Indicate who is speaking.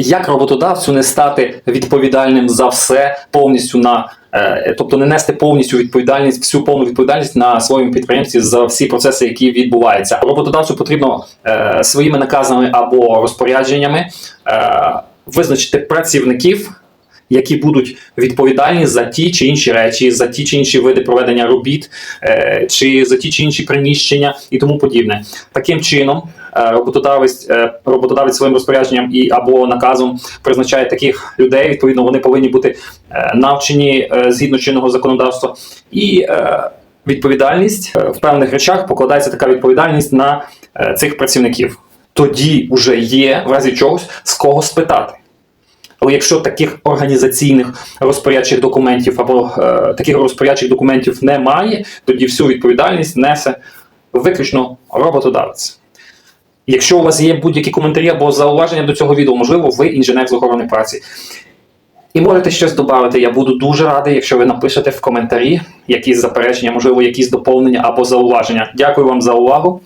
Speaker 1: Як роботодавцю не стати відповідальним за все повністю на е, тобто не нести повністю відповідальність, всю повну відповідальність на своєму підприємстві за всі процеси, які відбуваються. Роботодавцю потрібно е, своїми наказами або розпорядженнями е, визначити працівників. Які будуть відповідальні за ті чи інші речі, за ті чи інші види проведення робіт, чи за ті чи інші приміщення і тому подібне. Таким чином, роботодавець, е, роботодавець своїм розпорядженням і або наказом призначає таких людей. Відповідно, вони повинні бути е, навчені е, згідно чинного законодавства. І е, відповідальність е, в певних речах покладається така відповідальність на е, цих працівників. Тоді вже є в разі чогось з кого спитати. Але якщо таких організаційних розпорядчих документів або е, таких розпорядчих документів немає, тоді всю відповідальність несе виключно роботодавець. Якщо у вас є будь-які коментарі або зауваження до цього відео, можливо, ви інженер з охорони праці. І можете щось додати. Я буду дуже радий, якщо ви напишете в коментарі якісь заперечення, можливо, якісь доповнення або зауваження. Дякую вам за увагу.